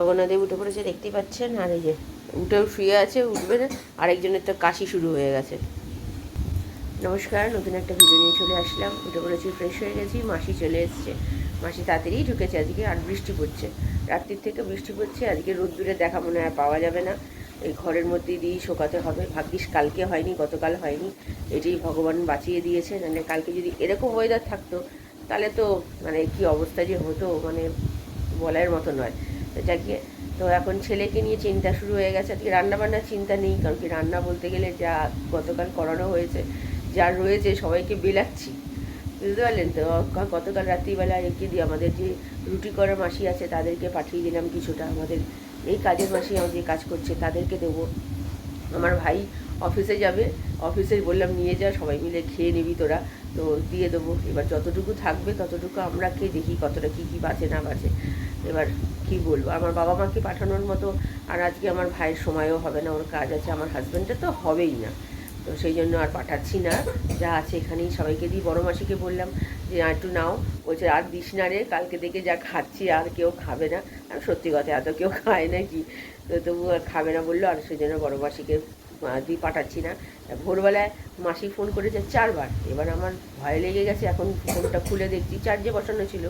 জগন্নাথদেব উঠে পড়েছে, দেখতেই পাচ্ছেন, আর এই যে উঠেও শুয়ে আছে, উঠবে না। আরেকজনের তো কাশি শুরু হয়ে গেছে। নমস্কার, নতুন একটা ভিডিও নিয়ে চলে আসলাম। উঠে পড়েছি ফ্রেশ হয়ে গেছি, মাসি চলে এসছে। মাসি তাড়াতাড়ি ঢুকেছে, আজকে আর বৃষ্টি পড়ছে। রাত্রির থেকে বৃষ্টি পড়ছে, আজকে রোদ রোদ্দুরে দেখা মনে হয় পাওয়া যাবে না। এই ঘরের মধ্যে দিয়েই শোকাতে হবে। ভাগ্যিস কালকে হয়নি, গতকাল হয়নি। এটাই ভগবান বাঁচিয়ে দিয়েছে। নাহলে কালকে যদি এরকম ওয়েদার থাকতো, তাহলে তো মানে কি অবস্থা যে হতো মানে বলার মতো নয়। তো যাকে তো এখন ছেলেকে নিয়ে চিন্তা শুরু হয়ে গেছে। আজকে রান্নাবান্নার চিন্তা নেই, কারণ কি রান্না বলতে গেলে যা গতকাল করানো হয়েছে, যা রয়েছে সবাইকে বেলাচ্ছি। বুঝতে পারলেন তো? গতকাল রাত্রিবেলা একে দিয়ে আমাদের যে রুটি করার মাসি আছে, তাদেরকে পাঠিয়ে দিলাম কিছুটা। আমাদের এই কাজের মাসি আমার যে কাজ করছে, তাদেরকে দেবো। আমার ভাই অফিসে যাবে। অফিসে বললাম, নিয়ে যা, সবাই মিলে খেয়ে নিবি তোরা। তো দিয়ে দেবো। এবার যতটুকু থাকবে ততটুকু আমরা খেয়ে দেখি কতটা কী কী বাঁচে না বাঁচে। এবার কি বলব? আমার বাবা মাকে পাঠানোর মতো আর আজকে আমার ভাইয়ের সময়ও হবে না, ওর কাজ আছে, আমার হাজব্যান্ডের তো হবেই না। তো সেই জন্য আর পাঠাচ্ছি না, যা আছে এখানেই সবাইকে দিই। বড় মাসিকে বললাম যে, আর একটু নাও। বলছে, আর দিস না রে, কালকে দেখে যা খাচ্ছি, আর কেউ খাবে না। আর সত্যি কথা, এত কেউ খায় নাকি? তো তবু আর খাবে না বলল, আর সেই জন্য বড় মাসিকে দিয়ে পাঠাচ্ছি না। ভোরবেলায় মাসি ফোন করেছে চারবার। এবার আমার ভয় লেগে গেছে, এখন ফোনটা খুলে দেখছি, চার্জে বসানো ছিল।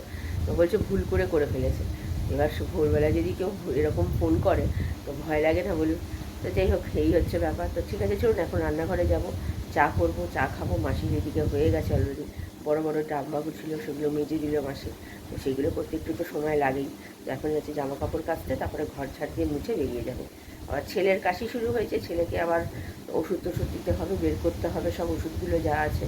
তো বলছে, ভুল করে করে ফেলেছে। এবার ভোরবেলা যদি কেউ এরকম ফোন করে, তো ভয় লাগে না বলি তো যাই হোক, এই হচ্ছে ব্যাপার। তো ঠিক আছে, চলুন এখন রান্নাঘরে যাব। চা করব, চা খাব। মাসির এদিকে হয়ে গেছে অলরেডি বড় বড় ডাববাবু ছিল, সেগুলো মেজে দিল মাসি। তো সেগুলো করতে একটু তো সময় লাগেই। তো এখন যাচ্ছে জামা কাপড় কাচতে, তারপরে ঘর ছাড় দিয়ে মুছে বেরিয়ে যাবে। আবার ছেলের কাশি শুরু হয়েছে, ছেলেকে আবার ওষুধ টষুধ দিতে হবে, বের করতে হবে, সব ওষুধগুলো যা আছে।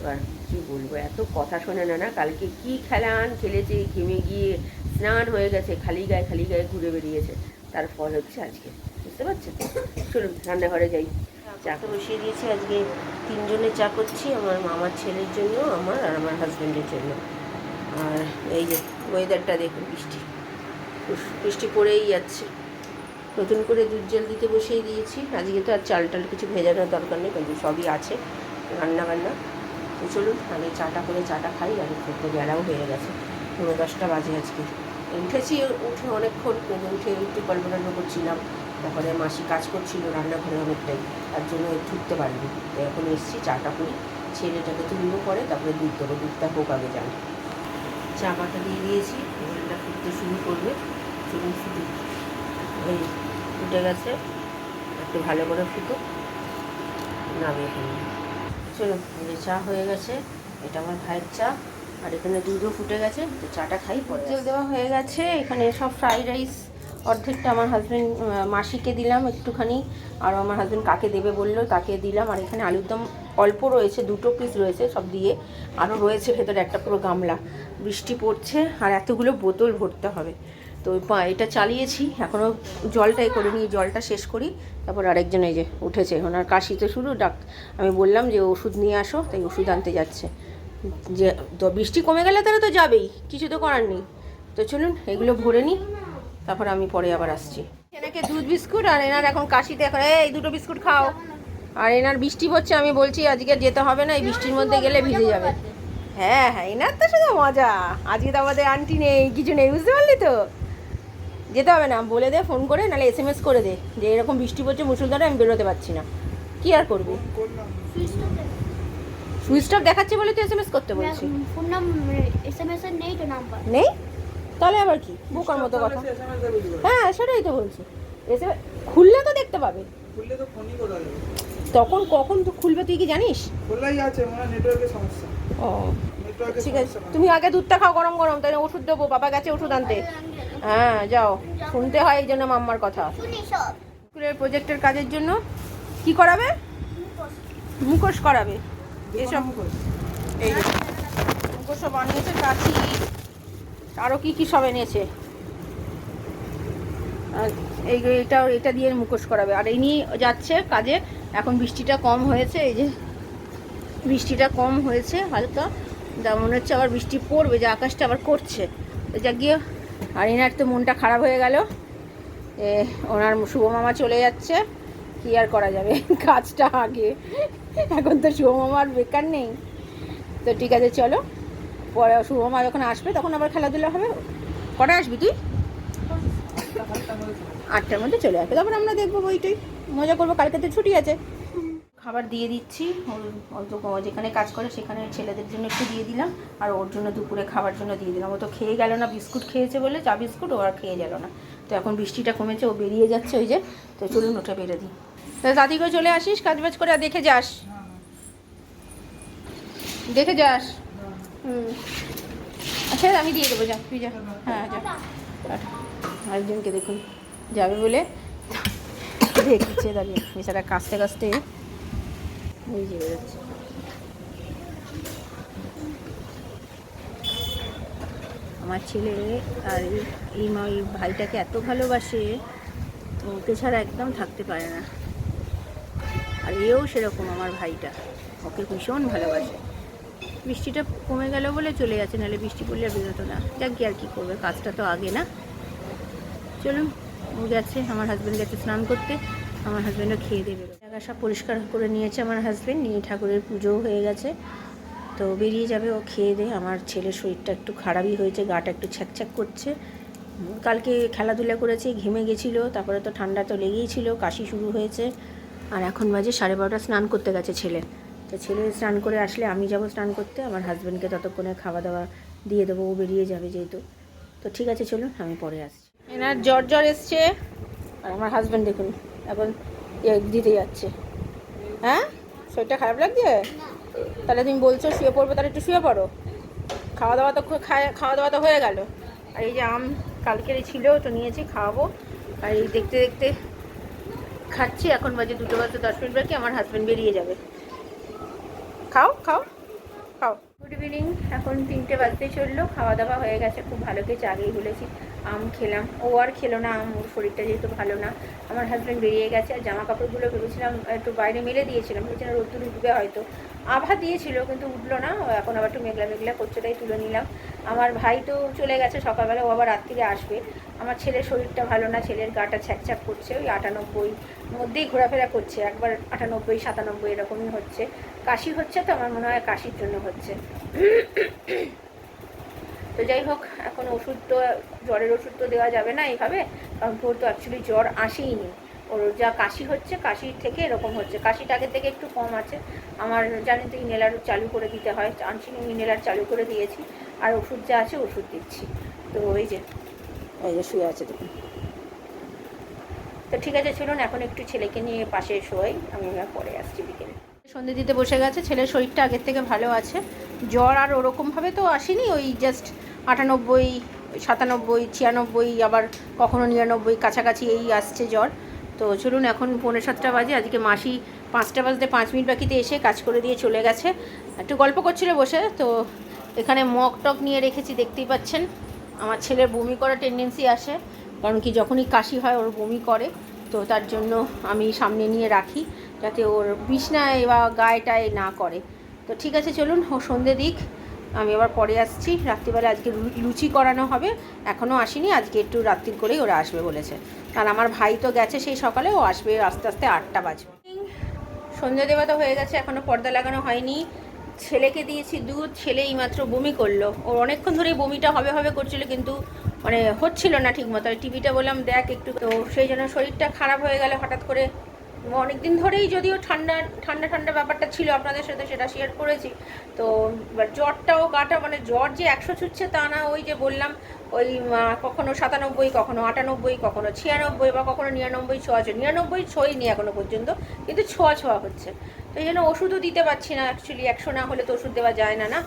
এবার কী বলব, এত কথা শোনে না না? কালকে কি খেলান খেলেছে, ঘেমে গিয়ে স্নান হয়ে গেছে, খালি গায়ে খালি গায়ে ঘুরে বেরিয়েছে। তার ফল হচ্ছে আজকে, বুঝতে পারছেন? চলুন, রান্নাঘরে যাই। চা তো বসিয়ে দিয়েছি, আজকে তিনজনে চা করছি, আমার মামার ছেলের জন্য, আমার আর আমার হাজব্যান্ডের জন্য। আর এই যে ওয়েদারটা দেখুন, বৃষ্টি। বৃষ্টি পড়েই যাচ্ছে। নতুন করে দুধ জল দিতে বসিয়ে দিয়েছি। আজকে তো আর চাল টাল কিছু ভেজানোর দরকার নেই, কিন্তু সবই আছে, রান্না বান্না। তো চলুন, আমি চাটা করে চাটা খাই, আর খেতে বেলাও হয়ে গেছে পনেরো দশটা বাজে আজকে। উঠেছি, উঠে অনেকক্ষণ উঠে একটু কল্পনা করছিলাম, তারপরে মাসি কাজ করছিল, রান্নাঘরে অনেকটাই, তার জন্য উঠতে পারিনি। তো এখন এসেছি, চাটা করি ছেলেটাকে তুলবো পরে, তারপরে দুধ দেবো, দুধটা হোক আগে যান চা পাতা দিয়ে দিয়েছি, এবারটা ফুটতে শুরু করবে, চলুন ফুটে এই ফুটে গেছে। একটু ভালো করে ফুটুক। নামে এখানে চলুন চা হয়ে গেছে এটা আমার ভাইয়ের চা। আর এখানে দুধও ফুটে গেছে তো চাটা খাই পরে তেল দেওয়া হয়ে গেছে এখানে সব ফ্রাইড রাইস অর্ধেকটা আমার হাজব্যান্ড মাসিকে দিলাম একটুখানি আর আমার হাজব্যান্ড কাকে দেবে বলল তাকে দিলাম। আর এখানে আলুর দম অল্প রয়েছে দুটো পিস রয়েছে সব দিয়ে আরও রয়েছে ভেতরে একটা পুরো গামলা। বৃষ্টি পড়ছে আর এতগুলো বোতল ভরতে হবে। তো এটা চালিয়েছি, এখনও জলটাই করে নিয়ে জলটা শেষ করি। তারপর আরেকজন এই যে উঠেছে, ওনার কাশি তো শুরু, ডাক আমি বললাম যে ওষুধ নিয়ে আসো, তাই ওষুধ আনতে যাচ্ছে। যে তো বৃষ্টি কমে গেলে তাহলে তো যাবেই, কিছু তো করার নেই। তো চলুন, এগুলো ভরে নিই, তারপর আমি পরে আবার আসছি। এনাকে দুধ বিস্কুট আর এনার এখন কাশিতে এখন, এই দুটো বিস্কুট খাও। আর এনার বৃষ্টি হচ্ছে, আমি বলছি আজকে যেতে হবে না, এই বৃষ্টির মধ্যে গেলে ভিজে যাবে। হ্যাঁ হ্যাঁ এনার তো শুধু মজা, আজকে তো আমাদের আন্টি নেই, কিছু নেই, বুঝতে পারলি তো? যেতে হবে না বলে দে ফোন করে নাহলে এস এম এস করে দে যে এরকম বৃষ্টি পড়ছে মুসুলধারে আমি বেরোতে পারছি না। কি আর করবি? সুইচ অফ দেখাচ্ছে বলে তো এস এম এস করতে বলছি। Phone number S M S এর নেই তো নাম্বার নেই? তাহলে আবার কি? বোকার মতো কথা। হ্যাঁ সেটাই তো বলছি। এস এসে খুললে তো দেখতে পাবে। খুললে তো ফোনই করা যাবে? তখন কখন তো খুলবে তুই কি জানিস? খোলাই আছে মনে নেটওয়ার্কের সমস্যা। ও নেটওয়ার্কের ঠিক আছে। তুমি আগে দুধটা খাও গরম গরম তাই ওষুধ দেবো বাবা গেছে ওষুধ আনতে। হ্যাঁ যাও। শুনতে হয় এই জন্য মাম্মার কথা। স্কুলের প্রজেক্টের কাজের জন্য কি করাবে? মুখোশ করাবে। এসব। এই মুখোশ সব বানিয়েছে কাছি আরও কি কি সব এনেছে? আর এই এটা এটা দিয়ে মুখোশ করাবে। আর এই নিয়ে যাচ্ছে কাজে। এখন বৃষ্টিটা কম হয়েছে এই যে বৃষ্টিটা কম হয়েছে হালকা। যা মনে হচ্ছে আবার বৃষ্টি পড়বে যে আকাশটা আবার করছে। যা গিয়ে আর এনার তো মনটা খারাপ হয়ে গেল। এ, ওনার শুভ মামা চলে যাচ্ছে। কি আর করা যাবে? কাজটা আগে। এখন তো শুভ মামার বেকার নেই। তো ঠিক আছে চলো। পরে শুভ মা যখন আসবে তখন আবার খেলাধুলা হবে। কটা আসবি তুই? আটটার মধ্যে চলে আসবে। তারপর আমরা দেখব বইটাই। মজা করব। কালকে তো ছুটি আছে। খাবার দিয়ে দিচ্ছি। ওর যেখানে কাজ করে সেখানে ছেলেদের জন্য একটু দিয়ে দিলাম। আর ওর জন্য দুপুরে খাবার জন্য দিয়ে দিলাম। ও তো খেয়ে গেল না, বিস্কুট খেয়েছে বলে চা বিস্কুট ও আর খেয়ে গেল না। তো এখন বৃষ্টিটা কমেছে, ও বেরিয়ে যাচ্ছে ওই যে। তো চলুন ওটা বেড়ে দিই। তা তাড়াতাড়ি চলে আসিস? কাজ বাজ করে আর দেখে যাস। দেখে যাস। হুম। আচ্ছা আমি দিয়ে দেবো, যা, তুই যা। হ্যাঁ। আরেকজনকে দেখুন। যাবে বলে? দেখছে দাঁড়িয়ে বেচারা কাস্তে কাস্তে ওই বেরোচ্ছে। আমার ছেলে আর এই- এই ভাইটাকে এত ভালোবাসে ওকে ছাড়া একদম থাকতে পারে না। আর এও সেরকম আমার ভাইটা। ওকে ভীষণ ভালোবাসে। বৃষ্টিটা কমে গেল বলে চলে যাচ্ছে, নাহলে বৃষ্টি পড়লে আর বেরোতো না। যাক, গিয়ে আর কী করবে, কাজটা তো আগে না। চলুন, ও গেছে, আমার হাজব্যান্ড গেছে স্নান করতে। আমার হাজব্যান্ডও খেয়ে দেবে জায়গা সব পরিষ্কার করে নিয়েছে আমার হাজব্যান্ড নিয়ে ঠাকুরের পুজোও হয়ে গেছে। তো বেরিয়ে যাবে ও খেয়ে দে আমার ছেলের শরীরটা একটু খারাপই হয়েছে গাটা একটু ছ্যাকছ্যাক করছে। কালকে খেলাধুলা করেছে ঘেমে গেছিল তারপরে তো ঠান্ডা তো লেগেই ছিল কাশি শুরু হয়েছে। আর এখন বাজে সাড়ে বারোটা স্নান করতে গেছে ছেলে। তো ছেলে স্নান করে আসলে আমি যাব স্নান করতে আমার হাজব্যান্ডকে ততক্ষণে খাওয়া দাওয়া দিয়ে দেবো ও বেরিয়ে যাবে যেহেতু। তো ঠিক আছে চলুন আমি পরে আসছি। এনার জ্বর জ্বর এসছে। আর আমার হাজব্যান্ড দেখুন। এখন দিতে যাচ্ছে। হ্যাঁ? শরীরটা খারাপ লাগছে? তাহলে তুমি বলছো শুয়ে পড়বে, তাহলে একটু শুয়ে পড়ো। খাওয়া দাওয়া তো খাওয়া দাওয়া তো হয়ে গেল। আর এই যে আম কালকেরই ছিল, তো নিয়েছি, খাওয়াবো। আর এই দেখতে দেখতে খাচ্ছি, এখন বাজে দুটো বাজে দশ মিনিট বাকি, আমার হাজব্যান্ড বেরিয়ে যাবে। খাও খাও খাও। ইভিনিং এখন তিনটে বাজতে চলল খাওয়া দাওয়া হয়ে গেছে, খুব ভালো খেয়েছে, আগেই বলেছি, আম খেলাম। ও আর খেলো না, আম, ওর শরীরটা যেহেতু ভালো না। আমার হাজব্যান্ড বেরিয়ে গেছে, আর জামা কাপড়গুলো ভেবেছিলাম একটু বাইরে মেলে দিয়েছিলাম, ভেবেছিলাম রোদ্দুর উঠবে হয়তো। আভা দিয়েছিল, কিন্তু উঠল না এখন আবার একটু মেঘলা মেঘলা করছে, তাই তুলে নিলাম। আমার ভাই তো চলে গেছে সকালবেলা, ও আবার রাত্রিরে আসবে। আমার ছেলের শরীরটা ভালো না, ছেলের গাটা ছ্যাকছ্যাক করছে, ওই আটানব্বই মধ্যেই ঘোরাফেরা করছে, একবার আটানব্বই, সাতানব্বই এরকমই হচ্ছে। কাশি হচ্ছে তো আমার মনে হয় কাশির জন্য হচ্ছে। তো যাই হোক এখন ওষুধ তো জ্বরের ওষুধ তো দেওয়া যাবে না এইভাবে কারণ তোর তো অ্যাকচুয়ালি জ্বর আসেইনি। ওর যা কাশি হচ্ছে কাশির থেকে এরকম হচ্ছে। কাশিটা আগের থেকে একটু কম আছে। আমার জানেন তো ইনহেলার চালু করে দিতে হয়। আনছি ইনহেলার চালু করে দিয়েছি। আর ওষুধ যা আছে ওষুধ দিচ্ছি। তো ওই যে। এই যে শুয়ে আছে দেখুন। তো ঠিক আছে চলুন এখন একটু ছেলেকে নিয়ে পাশে শোয়াই। আমি পরে আসছি বিকেলে। সন্ধে দিতে বসে গেছে, ছেলের শরীরটা আগের থেকে ভালো আছে। জ্বর আর ওরকমভাবে তো আসেনি, ওই জাস্ট আটানব্বই, সাতানব্বই, ছিয়ানব্বই, আবার কখনো নিরানব্বই, কাছাকাছি এই আসছে জ্বর। তো চলুন এখন পৌনে সাতটা বাজে, আজকে মাসি পাঁচটা বাজতে পাঁচ মিনিট বাকিতে এসে কাজ করে দিয়ে চলে গেছে। একটু গল্প করছিল বসে, তো এখানে মগ টক নিয়ে রেখেছি, দেখতেই পাচ্ছেন। আমার ছেলের বমি করার টেন্ডেন্সি আসে, কারণ কি যখনই কাশি হয়, ওর বমি করে। তো তার জন্য আমি সামনে নিয়ে রাখি, যাতে ওর বিছনায় বা গায়েটায় না করে। তো ঠিক আছে, চলুন, ও সন্ধে দিক। আমি আবার পরে আসছি। রাত্রিবেলা আজকে লুচি করানো হবে। এখনও আসেনি, আজকে একটু রাত্রির করেই ওরা আসবে বলেছে। আর আমার ভাই তো গেছে সেই সকালে, ও আসবে আস্তে আস্তে আটটা বাজবে। সন্ধ্যে দেওয়া তো হয়ে গেছে এখনও পর্দা লাগানো হয়নি। ছেলেকে দিয়েছি দুধ, ছেলে এইমাত্র বমি করল। ওর অনেকক্ষণ ধরেই বমিটা হবে হবে করছিল, কিন্তু মানে হচ্ছিল না ঠিক মতো। টিভিটা বললাম, দেখ একটু তো সেই জন্য শরীরটা খারাপ হয়ে গেলে হঠাৎ করে অনেক দিন ধরেই যদিও ঠান্ডা ঠান্ডা ঠান্ডা ব্যাপারটা ছিল আপনাদের সাথে সেটা শেয়ার করেছি। তো এবার জ্বরটাও গাটা মানে জ্বর যে একশো ছুটছে তা না, ওই যে বললাম, ওই কখনো সাতানব্বই, কখনো আটানব্বই, কখনো ছিয়ানব্বই বা কখনো নিরানব্বই, ছোঁয়া ছোঁয়া। নিরানব্বই ছোঁয়নি এখনও পর্যন্ত, কিন্তু ছোঁয়া ছোঁয়া হচ্ছে। তো এই জন্য ওষুধও দিতে পারছি না অ্যাকচুয়ালি একশো না হলে তো ওষুধ দেওয়া যায় না না?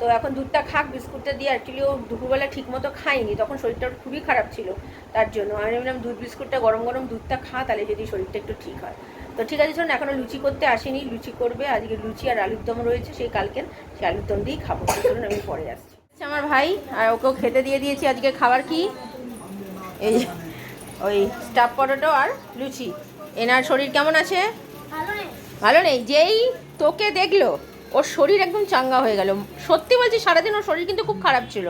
তো এখন দুধটা খাক বিস্কুটটা দিয়ে অ্যাকচুয়ালি ও দুপুরবেলা ঠিক মতো খায়নি তখন শরীরটা খুবই খারাপ ছিল তার জন্য। আমি বললাম দুধ বিস্কুটটা গরম গরম দুধটা খা তাহলে যদি শরীরটা একটু ঠিক হয়। তো ঠিক আছে শোন এখনও লুচি করতে আসেনি লুচি করবে আজকে লুচি আর আলুর দম রয়েছে সেই কালকের সেই আলুর দম দিয়েই খাব। চলুন আমি পরে আসছি। আচ্ছা, আমার ভাই আর ওকেও খেতে দিয়ে দিয়েছি আজকে খাবার কি? এই ওই স্টাফ পটেটো আর লুচি। এনার শরীর কেমন আছে? ভালো নেই? যেই তোকে দেখল ওর শরীর একদম চাঙ্গা হয়ে গেল। সত্যি বলছি সারাদিন ওর শরীর কিন্তু খুব খারাপ ছিল।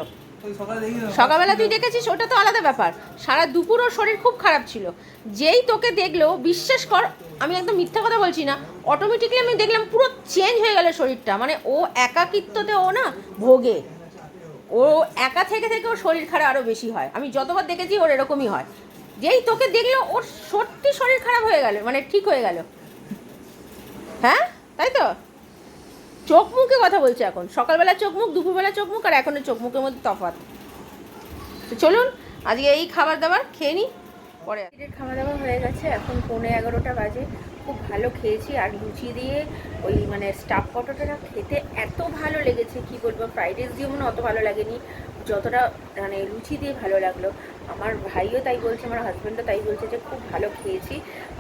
সকালবেলা তুই দেখেছিস ওটা তো আলাদা ব্যাপার। সারা দুপুর ওর শরীর খুব খারাপ ছিল। যেই তোকে দেখল বিশ্বাস কর আমি একদম মিথ্যা কথা বলছি না অটোমেটিকলি আমি দেখলাম পুরো চেঞ্জ হয়ে গেল শরীরটা। মানে ও একাকিত্বতে ও না ভোগে। ও একা থেকে থেকে ওর শরীর খারাপ আরও বেশি হয়। আমি যতবার দেখেছি ওর এরকমই হয়। যেই তোকে দেখল ওর সত্যি শরীর খারাপ হয়ে গেল মানে ঠিক হয়ে গেল। হ্যাঁ? তাই তো? চোখ মুখে কথা বলছে এখন। সকালবেলা চোখ মুখ, দুপুরবেলা চোখ মুখ, আর এখনও চোখ মুখের মধ্যে তফাৎ। তো চলুন, আজকে এই খাবার দাবার খেয়ে নিই পরে খাওয়া দাওয়া হয়ে গেছে, এখন পৌনে এগারোটা বাজে। খুব ভালো খেয়েছি, আর লুচি দিয়ে ওই মানে স্টাফ পটোটা খেতে এত ভালো লেগেছে, কি বলব ফ্রাইড রাইস দিয়ে মনে অত ভালো লাগেনি। যতটা মানে লুচি দিয়ে ভালো লাগল। আমার ভাইও তাই বলছে, আমার হাজব্যান্ডও তাই বলছে যে খুব ভালো খেয়েছি।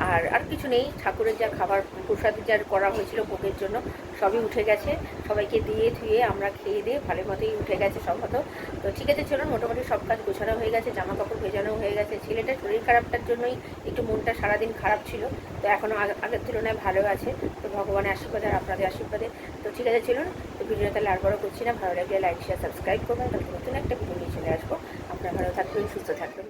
আর আর কিছু নেই, ঠাকুরের যা খাবার, প্রসাদ যা করা হয়েছিল ভোগের জন্য, সবই উঠে গেছে। সবাইকে দিয়ে ধুয়ে আমরা খেয়ে দিয়ে ভালো মতোই উঠে গেছে সব মতো। তো ঠিক আছে, চলুন, মোটামুটি সব কাজ গোছানো হয়ে গেছে জামা কাপড় ভেজানো হয়ে গেছে। ছেলেটার শরীর খারাপটার জন্যই একটু মনটা সারাদিন খারাপ ছিল, তো এখনও আগের তুলনায় ভালো আছে। তো ভগবানের আশীর্বাদে আর আপনাদের আশীর্বাদে। তো ঠিক আছে, চলুন, তো ভিডিও তাহলে আর বড় করছি না। ভালো লাগলে লাইক শেয়ার সাবস্ক্রাইব করবেন। তাহলে নতুন একটা ভিডিও নিয়ে চলে আসব। ভালো থাকবেন সুস্থ থাকবেন